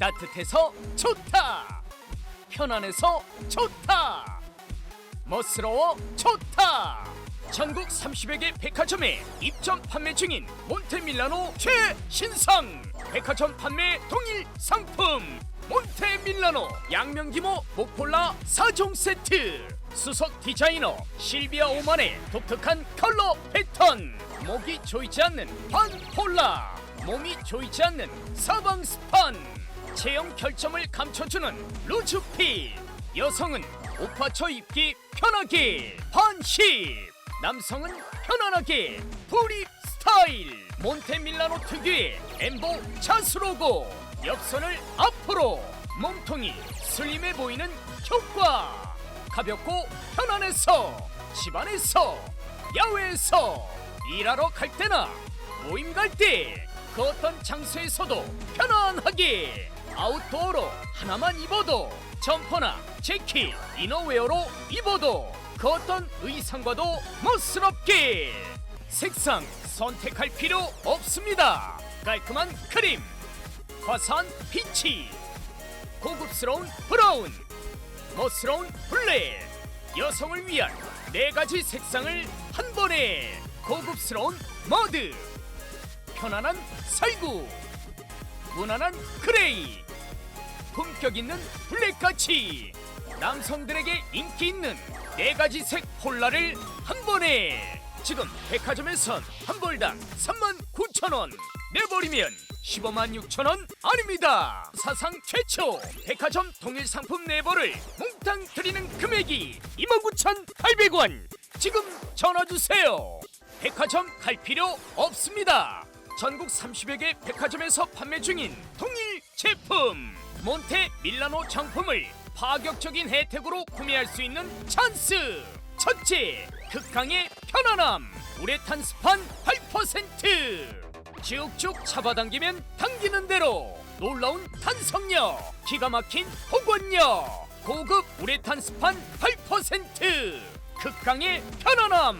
따뜻해서 좋다. 편안해서 좋다. 멋스러워 좋다. 전국 30여 개 백화점에 입점 판매 중인 몬테밀라노 최신상 백화점 판매 동일 상품 몬테밀라노 양면기모 목폴라 4종 세트 수석 디자이너 실비아 오만의 독특한 컬러 패턴 목이 조이지 않는 반폴라 몸이 조이지 않는 사방 스판 체형 결점을 감춰주는 루즈핏 여성은 오파처 입기 편하게 반십. 남성은 편안하게 브릿 스타일. 몬테밀라노 특유의 엠보 차스 로고. 옆선을 앞으로. 몸통이 슬림해 보이는 효과. 가볍고 편안해서 집안에서 야외에서 일하러 갈 때나 모임 갈 때 그 어떤 장소에서도 편안하게 아웃도어로 하나만 입어도 점퍼나 재킷, 이너웨어로 입어도 그 어떤 의상과도 멋스럽게 색상 선택할 필요 없습니다. 깔끔한 크림 화사한 피치 고급스러운 브라운 멋스러운 블랙 여성을 위한 네 가지 색상을 한 번에 고급스러운 머드 편안한 살구 무난한 그레이 품격 있는 블랙같이 남성들에게 인기 있는 네 가지 색 폴라를 한 번에 지금 백화점에선 한 벌당 3만 9천 원 내버리면 15만 6천 원 아닙니다. 사상 최초 백화점 동일 상품 네벌을 몽땅 드리는 금액이 29,800원. 지금 전화 주세요. 백화점 갈 필요 없습니다. 전국 30여 개 백화점에서 판매 중인 동일 제품 몬테 밀라노 정품을 파격적인 혜택으로 구매할 수 있는 찬스! 첫째 극강의 편안함! 우레탄 스판 8% 쭉쭉 잡아당기면 당기는 대로 놀라운 탄성력! 기가 막힌 복원력! 고급 우레탄 스판 8% 극강의 편안함!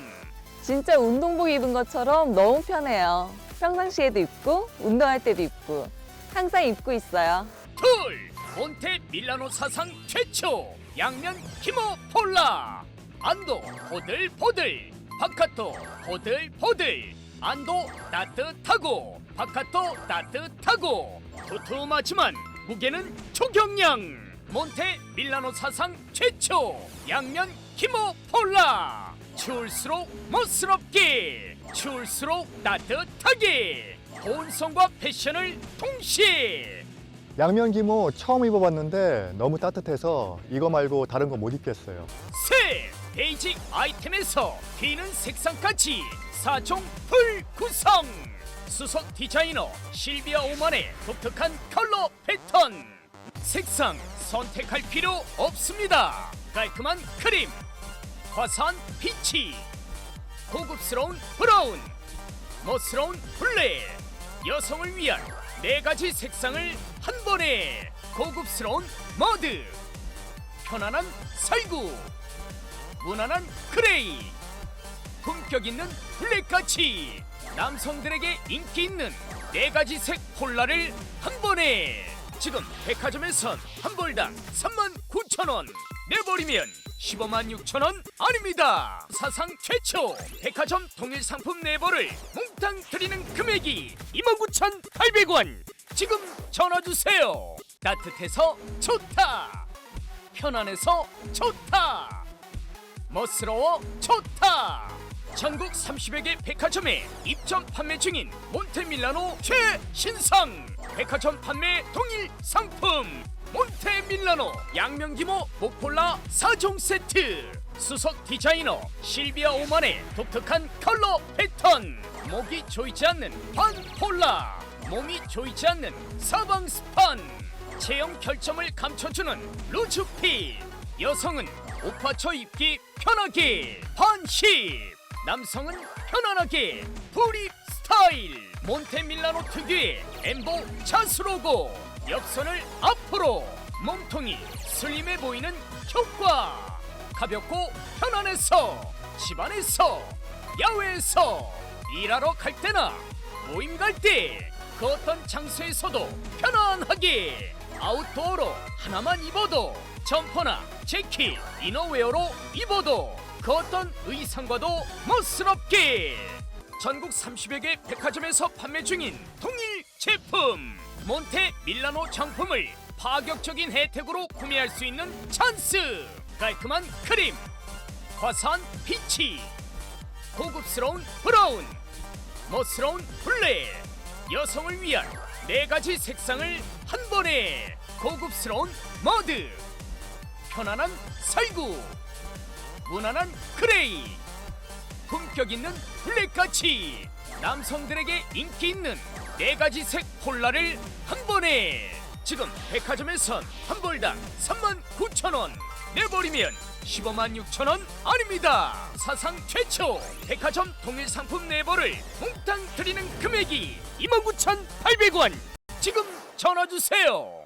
진짜 운동복 입은 것처럼 너무 편해요. 평상시에도 입고 운동할 때도 입고 항상 입고 있어요. 둘. 몬테 밀라노 사상 최초. 양면 키모 폴라. 안도 보들보들. 바카토 보들보들. 안도 따뜻하고. 바카토 따뜻하고. 두툼하지만 무게는 초경량. 몬테 밀라노 사상 최초. 양면 키모 폴라. 추울수록 멋스럽게. 추울수록 따뜻하게. 본성과 패션을 동시에 양면 기모 처음 입어봤는데 너무 따뜻해서 이거 말고 다른 거 못 입겠어요. 새 베이직 아이템에서 튀는 색상까지 4종 풀 구성! 수석 디자이너 실비아 오만의 독특한 컬러 패턴! 색상 선택할 필요 없습니다. 깔끔한 크림 화사한 피치 고급스러운 브라운 멋스러운 블랙 여성을 위한 네 가지 색상을 한 번에 고급스러운 머드. 편안한 살구. 무난한 그레이. 품격 있는 블랙같이 남성들에게 인기 있는 네 가지 색 폴라를 한 번에 지금 백화점에선 한 벌당 3만 9천 원 내버리면 15만 6천 원 아닙니다. 사상 최초 백화점 동일 상품 네벌을 몽땅 드리는 금액이 29,800원 지금 전화 주세요. 따뜻해서 좋다. 편안해서 좋다. 멋스러워 좋다. 전국 30여 개 백화점에 입점 판매 중인 몬테밀라노 최신상. 백화점 판매 동일 상품. 몬테밀라노 양면기모 목폴라 4종 세트. 수석 디자이너 실비아 오만의 독특한 컬러 패턴. 목이 조이지 않는 반폴라 몸이 조이지 않는 사방 스판 체형 결점을 감춰주는 루즈핏 여성은 오파처 입기 편하게 반십 남성은 편안하게 브릿 스타일. 몬테밀라노 특유의 엠보 차스 로고. 옆선을 앞으로. 몸통이 슬림해 보이는 효과. 가볍고 편안해서 집안에서 야외에서 일하러 갈 때나 모임 갈 때 그 어떤 장소에서도 편안하게 아웃도어로 하나만 입어도 점퍼나 재킷, 이너웨어로 입어도 그 어떤 의상과도 멋스럽게. 전국 30여 개 백화점에서 판매 중인 동일 제품. 몬테 밀라노 정품을 파격적인 혜택으로 구매할 수 있는 찬스. 깔끔한 크림 화사한 피치 고급스러운 브라운 멋스러운 블랙 여성을 위한 네 가지 색상을 한 번에 고급스러운 머드. 편안한 살구. 무난한 그레이. 품격 있는 블랙같이 남성들에게 인기 있는 네 가지 색 폴라를 한 번에 지금 백화점에선 한 벌당 3만 9천 원 내버리면 15만 6천 원 아닙니다. 사상 최초 백화점 동일 상품 네 벌을 몽땅 드리는 금액이 29,800원. 지금 전화 주세요